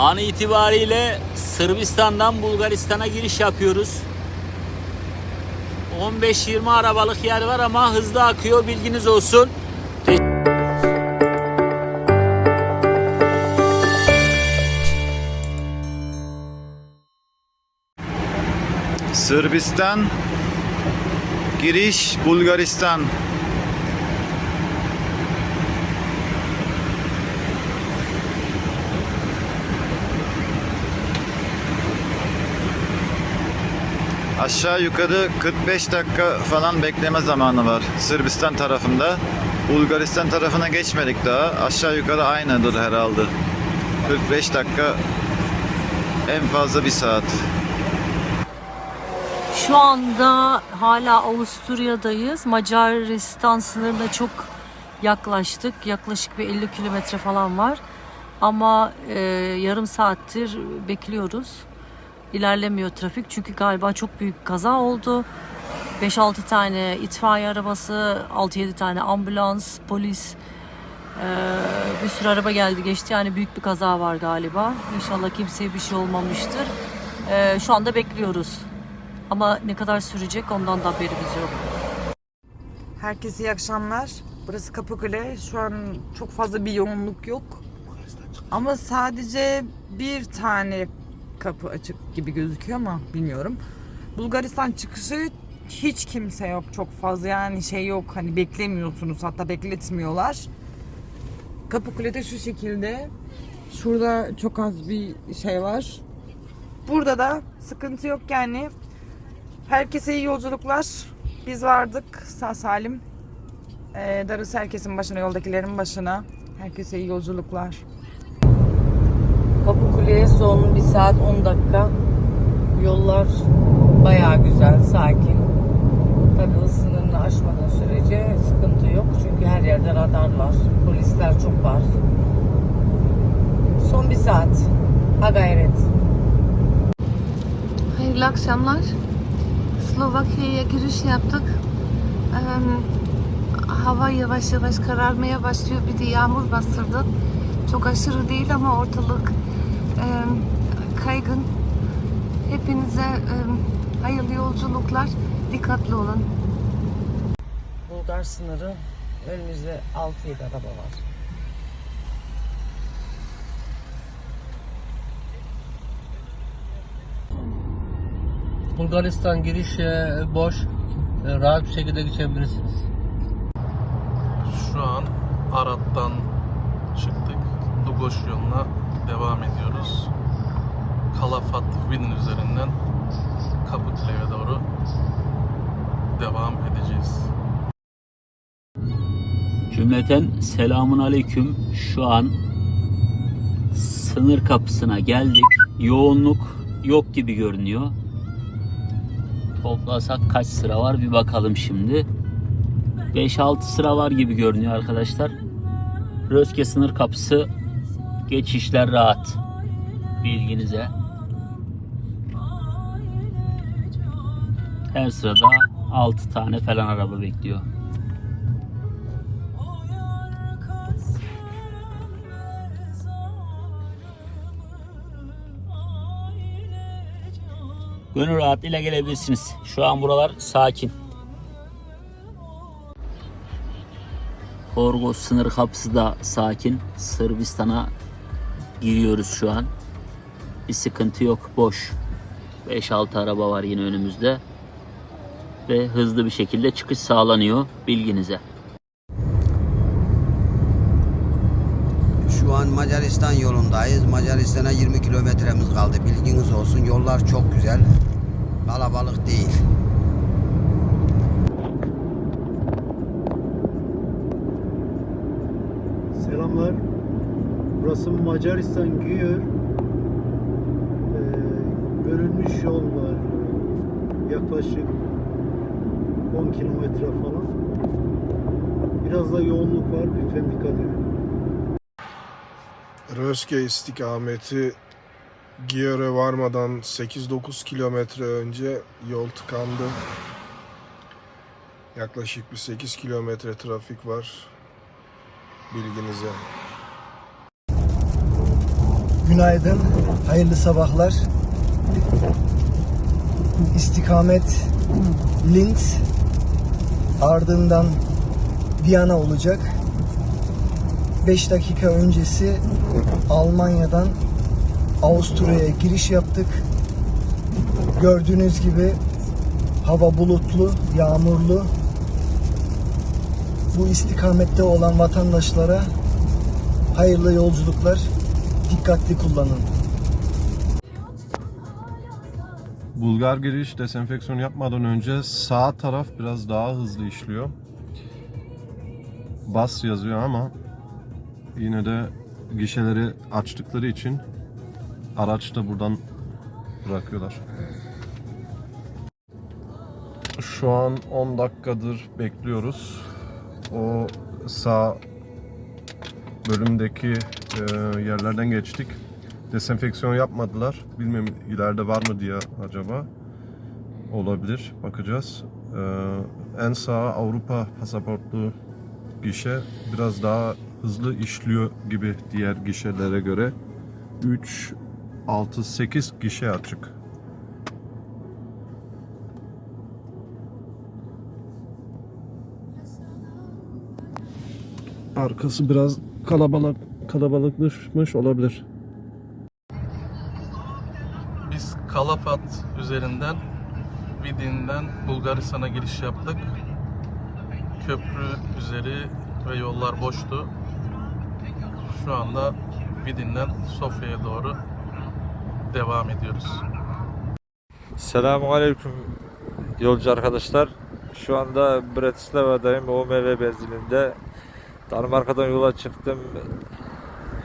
An itibariyle Sırbistan'dan Bulgaristan'a giriş yapıyoruz. 15-20 arabalık yer var ama hızlı akıyor bilginiz olsun. Sırbistan giriş Bulgaristan Aşağı yukarı 45 dakika falan bekleme zamanı var Sırbistan tarafında. Bulgaristan tarafına geçmedik daha. Aşağı yukarı aynıdır herhalde. 45 dakika en fazla bir saat. Şu anda hala Avusturya'dayız. Macaristan sınırına çok yaklaştık. Yaklaşık bir 50 kilometre falan var. Ama e, yarım saattir bekliyoruz. İlerlemiyor trafik çünkü galiba çok büyük kaza oldu. 5-6 tane itfaiye arabası, 6-7 tane ambulans, polis, bir sürü araba geldi geçti. Yani büyük bir kaza var galiba. İnşallah kimseye bir şey olmamıştır. E, şu anda bekliyoruz. Ama ne kadar sürecek ondan da haberimiz yok. Herkese iyi akşamlar. Burası Kapıkule. Şu an çok fazla bir yoğunluk yok. Ama sadece bir tane kapı açık gibi gözüküyor ama bilmiyorum. Bulgaristan çıkışı hiç kimse yok çok fazla yani şey yok hani beklemiyorsunuz hatta bekletmiyorlar. Kapıkule'de şu şekilde şurada çok az bir şey var. Burada da sıkıntı yok yani. Herkese iyi yolculuklar. Biz vardık sağ salim. Ee, darısı herkesin başına, yoldakilerin başına. Herkese iyi yolculuklar. Kapıkule'ye son 1 saat 10 dakika. Yollar bayağı güzel, sakin. Tabii hız sınırını aşmadığın sürece sıkıntı yok. Çünkü her yerde radar var. Polisler çok var. Son bir saat. Ha gayret. Hayırlı akşamlar. Slovakya'ya giriş yaptık. Ee, hava yavaş yavaş kararmaya başlıyor. Bir de yağmur bastırdı. Çok aşırı değil ama ortalık kaygın. Hepinize e, hayırlı yolculuklar. Dikkatli olun. Bulgar sınırı önümüzde 6-7 araba var. Bulgaristan giriş e, boş. E, Rahat bir şekilde geçebilirsiniz. Şu an Arat'tan çıktık. Dugoş yoluna devam ediyoruz. Kalafat Vin üzerinden Kapıkule'ye doğru devam edeceğiz. Cümleten selamun aleyküm. Şu an sınır kapısına geldik. Yoğunluk yok gibi görünüyor. Toplasak kaç sıra var bir bakalım şimdi. 5-6 sıra var gibi görünüyor arkadaşlar. Röske sınır kapısı geçişler rahat. Bilginize. Her sırada 6 tane falan araba bekliyor. Gönül rahatlığıyla gelebilirsiniz. Şu an buralar sakin. Horgos sınır kapısı da sakin. Sırbistan'a giriyoruz şu an. Bir sıkıntı yok. Boş. 5-6 araba var yine önümüzde. Ve hızlı bir şekilde çıkış sağlanıyor. Bilginize. Şu an Macaristan yolundayız. Macaristan'a 20 kilometremiz kaldı. Bilginiz olsun. Yollar çok güzel. Kalabalık değil. Burası Macaristan Güyör. Ee, bölünmüş yol var. Yaklaşık 10 kilometre falan. Biraz da yoğunluk var. Lütfen dikkat edin. Röske istikameti Giyör'e varmadan 8-9 kilometre önce yol tıkandı. Yaklaşık bir 8 kilometre trafik var. Bilginize. Günaydın, hayırlı sabahlar. İstikamet Linz, ardından Viyana olacak. 5 dakika öncesi Almanya'dan Avusturya'ya giriş yaptık. Gördüğünüz gibi hava bulutlu, yağmurlu. Bu istikamette olan vatandaşlara hayırlı yolculuklar. Dikkatli kullanın. Bulgar giriş desenfeksiyon yapmadan önce sağ taraf biraz daha hızlı işliyor. Bas yazıyor ama yine de gişeleri açtıkları için araç da buradan bırakıyorlar. Şu an 10 dakikadır bekliyoruz. O sağ bölümdeki e, yerlerden geçtik. Desenfeksiyon yapmadılar. Bilmiyorum ileride var mı diye acaba. Olabilir. Bakacağız. E, en sağ Avrupa pasaportlu gişe biraz daha hızlı işliyor gibi diğer gişelere göre. 3, 6, 8 gişe açık. Arkası biraz kalabalık kalabalıklaşmış olabilir. Biz Kalafat üzerinden Vidin'den Bulgaristan'a giriş yaptık. Köprü üzeri ve yollar boştu. Şu anda Vidin'den Sofya'ya doğru devam ediyoruz. Selamun Aleyküm yolcu arkadaşlar. Şu anda Bratislava'dayım. OMV benzininde. Danimarka'dan yola çıktım.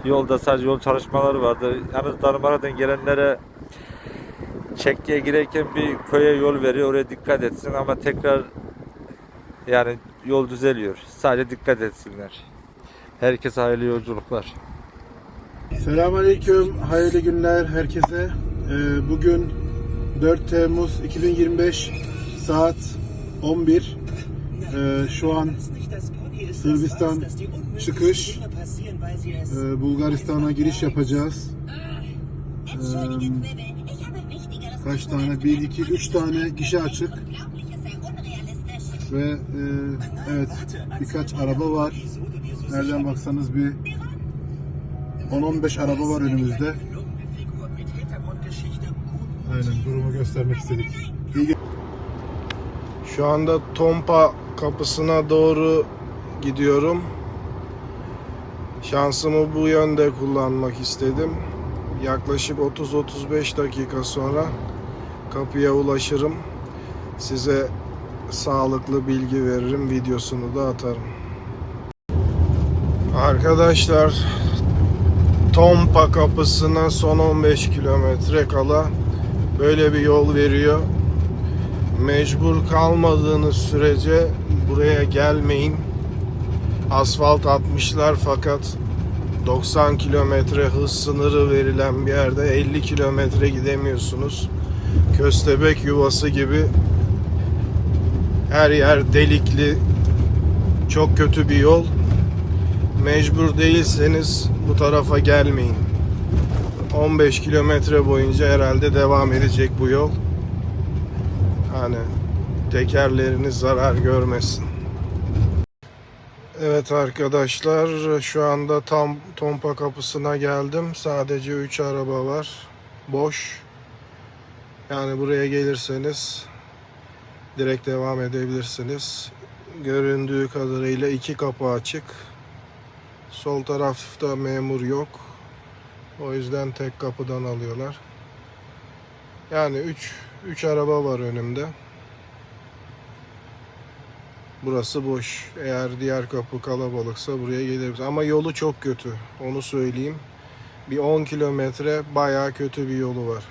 Yolda sadece yol çalışmaları vardı. Yalnız Danimarka'dan gelenlere Çekki'ye girerken bir köye yol veriyor. Oraya dikkat etsin ama tekrar yani yol düzeliyor. Sadece dikkat etsinler. Herkese hayırlı yolculuklar. Selamünaleyküm, hayırlı günler herkese. Ee, bugün 4 Temmuz 2025 saat 11. Ee, şu an Sırbistan çıkış, Ee, Bulgaristan'a giriş yapacağız. Ee, kaç tane? 1, 2, 3 tane gişe açık. Ve e, evet birkaç araba var. Nereden baksanız bir 10-15 araba var önümüzde. Aynen durumu göstermek istedik. Şu anda Tompa kapısına doğru gidiyorum. Şansımı bu yönde kullanmak istedim. Yaklaşık 30-35 dakika sonra kapıya ulaşırım. Size sağlıklı bilgi veririm. Videosunu da atarım. Arkadaşlar Tompa kapısına son 15 kilometre kala böyle bir yol veriyor. Mecbur kalmadığınız sürece buraya gelmeyin. Asfalt atmışlar fakat 90 kilometre hız sınırı verilen bir yerde 50 kilometre gidemiyorsunuz. Köstebek yuvası gibi her yer delikli çok kötü bir yol. Mecbur değilseniz bu tarafa gelmeyin. 15 kilometre boyunca herhalde devam edecek bu yol. Hani tekerleriniz zarar görmesin. Evet arkadaşlar şu anda tam Tompa kapısına geldim. Sadece 3 araba var. Boş. Yani buraya gelirseniz direkt devam edebilirsiniz. Göründüğü kadarıyla iki kapı açık. Sol tarafta memur yok. O yüzden tek kapıdan alıyorlar. Yani 3 3 araba var önümde. Burası boş. Eğer diğer kapı kalabalıksa buraya geliriz. Ama yolu çok kötü. Onu söyleyeyim. Bir 10 kilometre bayağı kötü bir yolu var.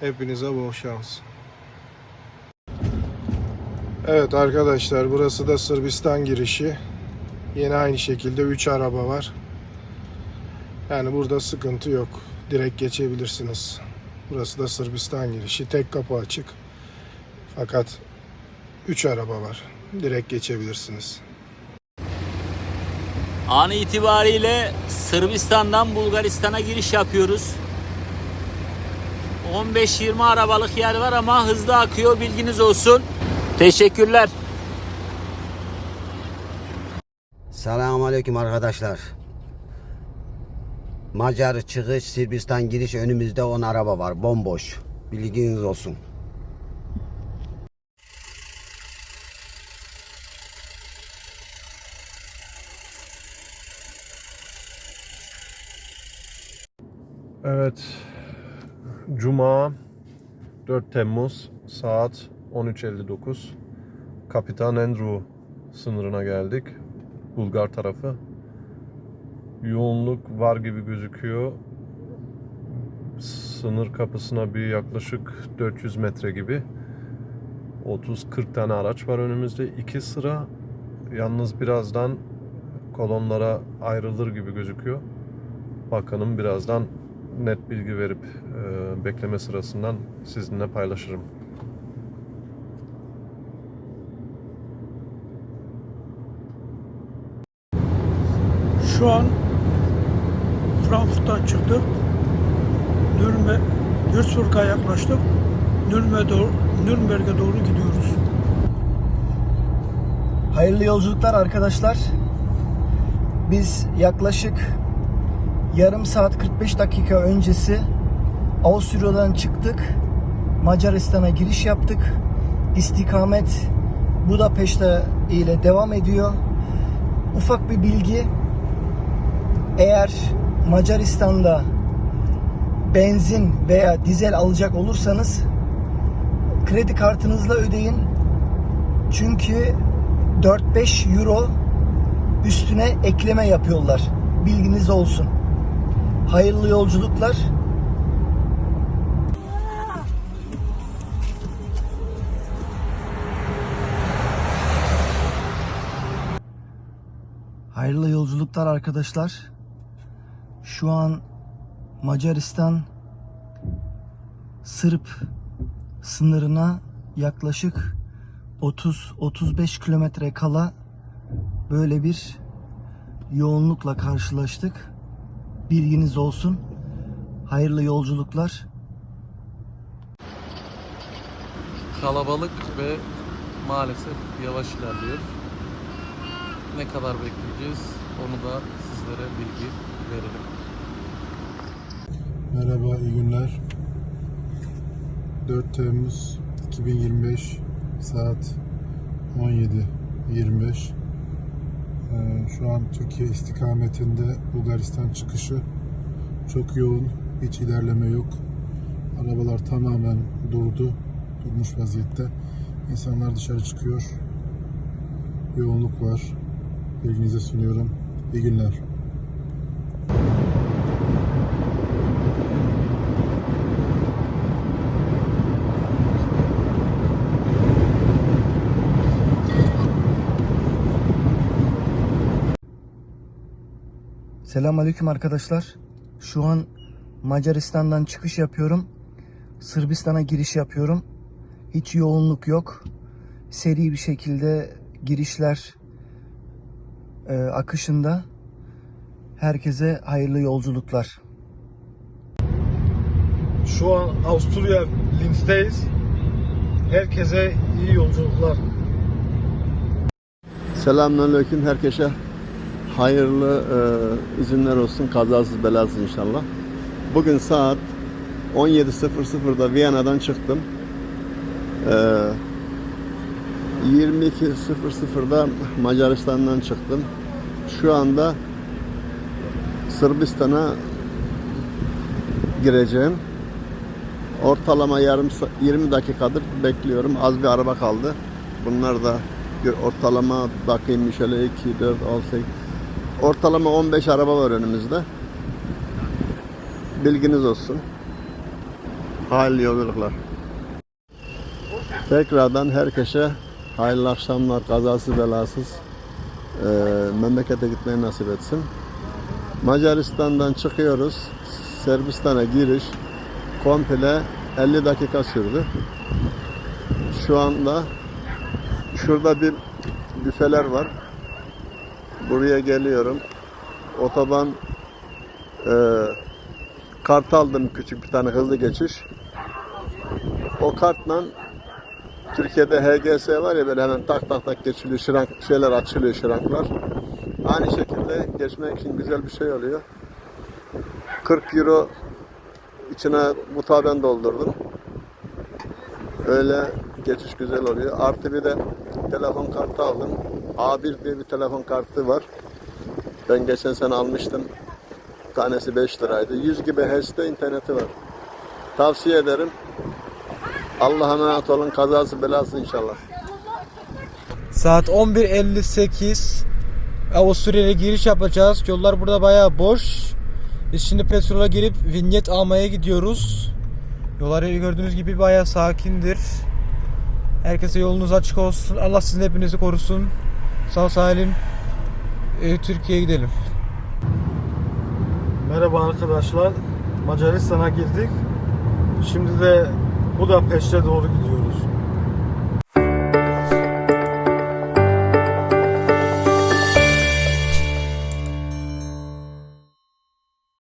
Hepinize bol şans. Evet arkadaşlar burası da Sırbistan girişi. Yine aynı şekilde 3 araba var. Yani burada sıkıntı yok. Direkt geçebilirsiniz. Burası da Sırbistan girişi. Tek kapı açık. Fakat 3 araba var. Direkt geçebilirsiniz. An itibariyle Sırbistan'dan Bulgaristan'a giriş yapıyoruz. 15-20 arabalık yer var ama hızlı akıyor bilginiz olsun. Teşekkürler. Selamun Aleyküm arkadaşlar. Macar çıkış, Sırbistan giriş önümüzde 10 araba var. Bomboş. Bilginiz olsun. Evet. Cuma 4 Temmuz saat 13.59. Kapitan Andrew sınırına geldik. Bulgar tarafı. Yoğunluk var gibi gözüküyor. Sınır kapısına bir yaklaşık 400 metre gibi. 30-40 tane araç var önümüzde. iki sıra. Yalnız birazdan kolonlara ayrılır gibi gözüküyor. Bakanım birazdan net bilgi verip e, bekleme sırasından sizinle paylaşırım. Şu an Frankfurt'tan çıktık. Nürnberg, Würzburg'a yaklaştık. Nürnberg'e doğru, Nürnberg'e doğru gidiyoruz. Hayırlı yolculuklar arkadaşlar. Biz yaklaşık yarım saat 45 dakika öncesi Avusturya'dan çıktık. Macaristan'a giriş yaptık. İstikamet Budapeşte ile devam ediyor. Ufak bir bilgi. Eğer Macaristan'da benzin veya dizel alacak olursanız kredi kartınızla ödeyin. Çünkü 4-5 euro üstüne ekleme yapıyorlar. Bilginiz olsun. Hayırlı yolculuklar. Hayırlı yolculuklar arkadaşlar. Şu an Macaristan Sırp sınırına yaklaşık 30-35 kilometre kala böyle bir yoğunlukla karşılaştık. Bilginiz olsun. Hayırlı yolculuklar. Kalabalık ve maalesef yavaş ilerliyor. Ne kadar bekleyeceğiz onu da sizlere bilgi verelim. Merhaba, iyi günler. 4 Temmuz 2025 saat 17.25 Ee, Şu an Türkiye istikametinde Bulgaristan çıkışı çok yoğun, hiç ilerleme yok. Arabalar tamamen durdu, durmuş vaziyette. İnsanlar dışarı çıkıyor. Yoğunluk var. Bilginize sunuyorum. İyi günler. Selamünaleyküm arkadaşlar. Şu an Macaristan'dan çıkış yapıyorum. Sırbistan'a giriş yapıyorum. Hiç yoğunluk yok. Seri bir şekilde girişler e, akışında. Herkese hayırlı yolculuklar. Şu an Avusturya Linz'teyiz. Herkese iyi yolculuklar. Selamünaleyküm herkese. Hayırlı e, izinler olsun, kazasız belasız inşallah. Bugün saat 17.00'da Viyana'dan çıktım. E, 22.00'da Macaristan'dan çıktım. Şu anda Sırbistan'a gireceğim. Ortalama yarım sa- 20 dakikadır bekliyorum. Az bir araba kaldı. Bunlar da ortalama bakayım şöyle 2, 4, 6, 8. Ortalama 15 araba var önümüzde. Bilginiz olsun. Hayırlı yolculuklar. Tekrardan herkese hayırlı akşamlar, kazası belasız eee, memlekete gitmeyi nasip etsin. Macaristan'dan çıkıyoruz. Sırbistan'a giriş komple 50 dakika sürdü. Şu anda şurada bir büfeler var. Buraya geliyorum. Otoban e, kart aldım küçük bir tane hızlı geçiş. O kartla Türkiye'de HGS var ya böyle hemen tak tak tak geçiliyor, şırank, şeyler açılıyor şıranklar. Aynı şekilde geçmek için güzel bir şey oluyor. 40 euro içine mutaben doldurdum. Öyle geçiş güzel oluyor. Artı bir de telefon kartı aldım. A1 diye bir telefon kartı var. Ben geçen sene almıştım. Tanesi 5 liraydı. 100 gibi HS'de interneti var. Tavsiye ederim. Allah'a emanet olun. Kazası belası inşallah. Saat 11.58. Avusturya'ya giriş yapacağız. Yollar burada bayağı boş. Biz şimdi petrola girip vinyet almaya gidiyoruz. Yollar gördüğünüz gibi bayağı sakindir. Herkese yolunuz açık olsun. Allah sizin hepinizi korusun. Sağ salim e, Türkiye'ye gidelim. Merhaba arkadaşlar. Macaristan'a girdik. Şimdi de Budapeşte doğru gidiyoruz.